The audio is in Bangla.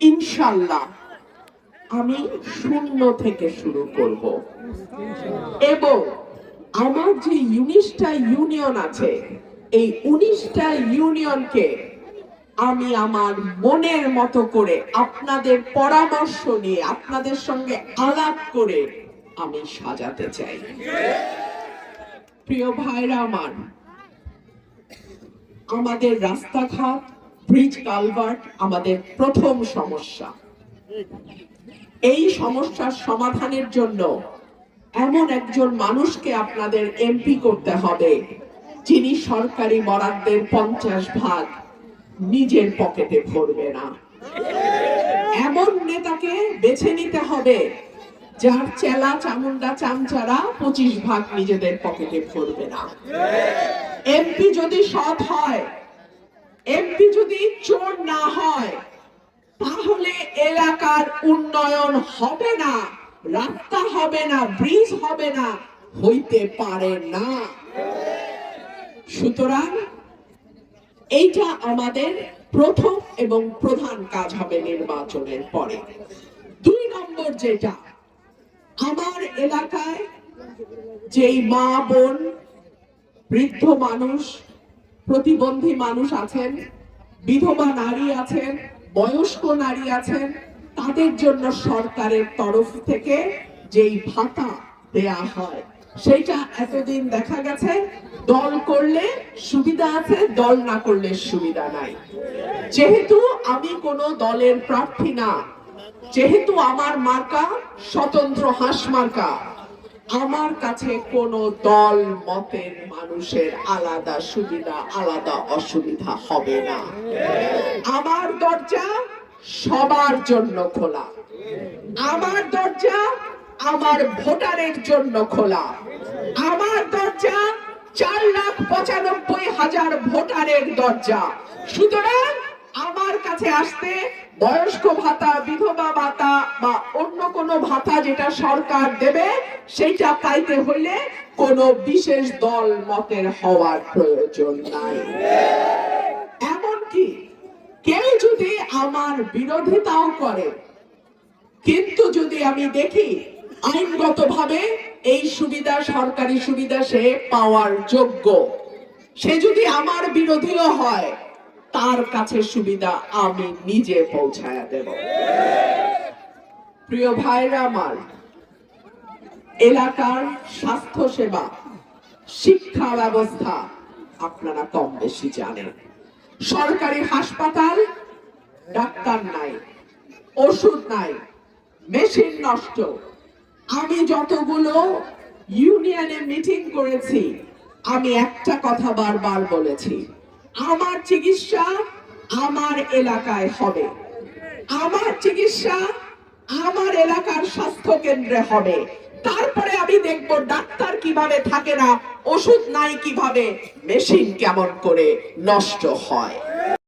ইনশাল্লাহ আমি শূন্য থেকে শুরু করব। এবং আমার যে উনিশটা ইউনিয়ন আছে, এই উনিশটা ইউনিয়নকে আমি আমার মনের মতো করে আপনাদের পরামর্শ নিয়ে, আপনাদের সঙ্গে আলাপ করে আমি সাজাতে চাই। প্রিয় ভাইরা আমার, আমাদের রাস্তাঘাট ব্রিজ কালভার্ট আমাদের প্রথম সমস্যা। এই সমস্যার সমাধানের জন্য এমন একজন মানুষকে আপনাদের এমপি করতে হবে, যিনি সরকারি বরাদ্দের পঞ্চাশ ভাগ নিজের পকেটে ভরবে না। এমন নেতাকে বেছে নিতে হবে, যার চেলা চামুন্ডা চামচারা পঁচিশ ভাগ নিজেদের পকেটে ভরবে না। এমপি যদি সৎ হয় এমপি যদি চোর না হয়, তাহলে এলাকার উন্নয়ন হবে না, রাস্তা হবে না, ব্রিজ হবে না, হইতে পারে না। সুতরাং এইটা আমাদের প্রথম এবং প্রধান কাজ হবে নির্বাচনের পরে। দুই নম্বর যেটা, আমার এলাকায় যেই মা বোন, বৃদ্ধ মানুষ প্রতিবন্ধী মানুষ আছেন, বিধবা নারী আছেন, বয়স্ক নারী আছেন, তাদের জন্য সরকারের তরফ থেকে যেই ভাতা দেয়া হয় সেটা এতদিন দেখা গেছে, দল করলে সুবিধা আছে, দল না করলে সুবিধা নাই। যেহেতু আমি কোনো দলের প্রার্থী না, যেহেতু আমার মার্কা স্বতন্ত্র হাঁস মার্কা আমার কাছে কোনো দল মতের মানুষের আলাদা সুবিধা, আলাদা অসুবিধা হবে না। আমার দরজা সবার জন্য খোলা। আমার দরজা আমার ভোটারের জন্য খোলা। আমার দরজা চার লাখ পঁচানব্বই হাজার ভোটারের দরজা। সুতরাং আমার কাছে আসতে বয়স্ক ভাতা, বিধবা ভাতা বা ভাতা যেটা সরকার দেবে, সেইটা পাইতে হইলে কোনো বিশেষ দল মতের হওয়ার প্রয়োজন নাই। এমনকি কেউ যদি আমার বিরোধিতাও করে, কিন্তু যদি আমি দেখি আইনগতভাবে এই সুবিধা, সরকারি সুবিধা সে পাওয়ার যোগ্য, সে যদি আমার বিরোধীও হয়, তার কাছে সুবিধা আমি নিজে পৌঁছায়া দেব। প্রিয় ভাইরা আমার, এলাকার স্বাস্থ্য সেবা শিক্ষা ব্যবস্থা আপনারা কম বেশি জানেন। সরকারি হাসপাতাল, ডাক্তার নাই, ওষুধ নাই, মেশিন নষ্ট। আমি যতগুলো ইউনিয়নে মিটিং করেছি, আমি একটা কথা বারবার বলেছি, আমার চিকিৎসা আমার এলাকায় হবে। আমার চিকিৎসা আমার এলাকার স্বাস্থ্য কেন্দ্রে হবে। তারপরে আমি দেখব ডাক্তার কীভাবে থাকে না, ওষুধ নাই কীভাবে, মেশিন কেমন করে নষ্ট হয়।